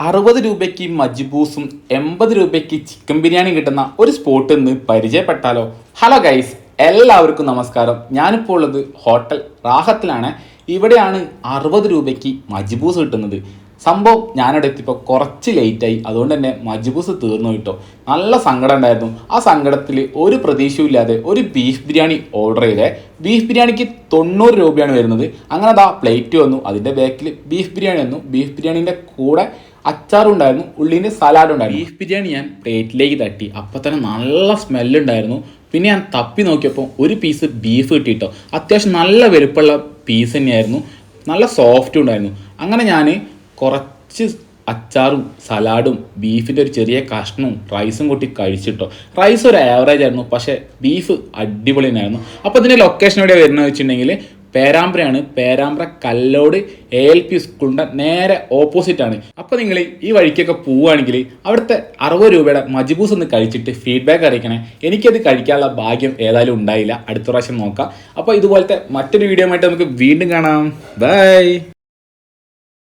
അറുപത് രൂപയ്ക്ക് മജ്ബൂസും എൺപത് രൂപയ്ക്ക് ചിക്കൻ ബിരിയാണി കിട്ടുന്ന ഒരു സ്പോട്ട് ഇന്ന് പരിചയപ്പെട്ടാലോ? ഹലോ ഗൈസ് എല്ലാവർക്കും നമസ്കാരം. ഞാനിപ്പോൾ ഉള്ളത് ഹോട്ടൽ റാഹത്തിലാണ്. ഇവിടെയാണ് അറുപത് രൂപയ്ക്ക് മജ്ബൂസ് കിട്ടുന്നത്. സംഭവം ഞാനിവിടെ എത്തിയപ്പോൾ കുറച്ച് ലേറ്റായി അതുകൊണ്ട് തന്നെ മജ്ബൂസ് തീർന്നു കിട്ടോ. നല്ല സങ്കടം ഉണ്ടായിരുന്നു. ആ സങ്കടത്തിൽ ഒരു പ്രതീക്ഷയും ഇല്ലാതെ ഒരു ബീഫ് ബിരിയാണി ഓർഡർ ചെയ്തേ. ബീഫ് ബിരിയാണിക്ക് തൊണ്ണൂറ് രൂപയാണ് വരുന്നത്. അങ്ങനെ അതാ പ്ലേറ്റ് വന്നു. അതിന്റെ ബാക്കിൽ ബീഫ് ബിരിയാണി വന്നു. ബീഫ് ബിരിയാണിന്റെ കൂടെ അച്ചാറും ഉണ്ടായിരുന്നു ഉള്ളിന്റെ സലാഡും ഉണ്ടായിരുന്നു. ബീഫ് ബിരിയാണി ഞാൻ പ്ലേറ്റിലേക്ക് തട്ടി. അപ്പൊ തന്നെ നല്ല സ്മെല്ലുണ്ടായിരുന്നു പിന്നെ ഞാൻ തപ്പി നോക്കിയപ്പോൾ ഒരു പീസ് ബീഫ് കിട്ടിയിട്ടോ അത്യാവശ്യം നല്ല വലുപ്പമുള്ള പീസ് തന്നെയായിരുന്നു. നല്ല സോഫ്റ്റും ഉണ്ടായിരുന്നു. അങ്ങനെ ഞാൻ കുറച്ച് അച്ചാറും സലാഡും ബീഫിന്റെ ഒരു ചെറിയ കഷ്ണവും റൈസും കൂട്ടി കഴിച്ചിട്ടോ. റൈസ് ഒരു ആവറേജ് ആയിരുന്നു പക്ഷേ ബീഫ് അടിപൊളി തന്നെയായിരുന്നു. അപ്പോൾ ഇതിന്റെ ലൊക്കേഷൻ എവിടെ വരുന്നത് വെച്ചിട്ടുണ്ടെങ്കിൽ പേരാമ്പ്രയാണ് Perambra Kallode A L P സ്കൂളിന്റെ നേരെ ഓപ്പോസിറ്റ് ആണ്. അപ്പോൾ നിങ്ങൾ ഈ വഴിക്കൊക്കെ പോവുകയാണെങ്കിൽ അവിടുത്തെ അറുപത് രൂപയുടെ മജിബൂസ് ഒന്ന് കഴിച്ചിട്ട് ഫീഡ്ബാക്ക് അറിയിക്കണേ. എനിക്കത് കഴിക്കാനുള്ള ഭാഗ്യം ഏതായാലും ഉണ്ടായില്ല. അടുത്ത പ്രാവശ്യം നോക്കാം. അപ്പോൾ ഇതുപോലത്തെ മറ്റൊരു വീഡിയോ ആയിട്ട് നമുക്ക് വീണ്ടും കാണാം. ബൈ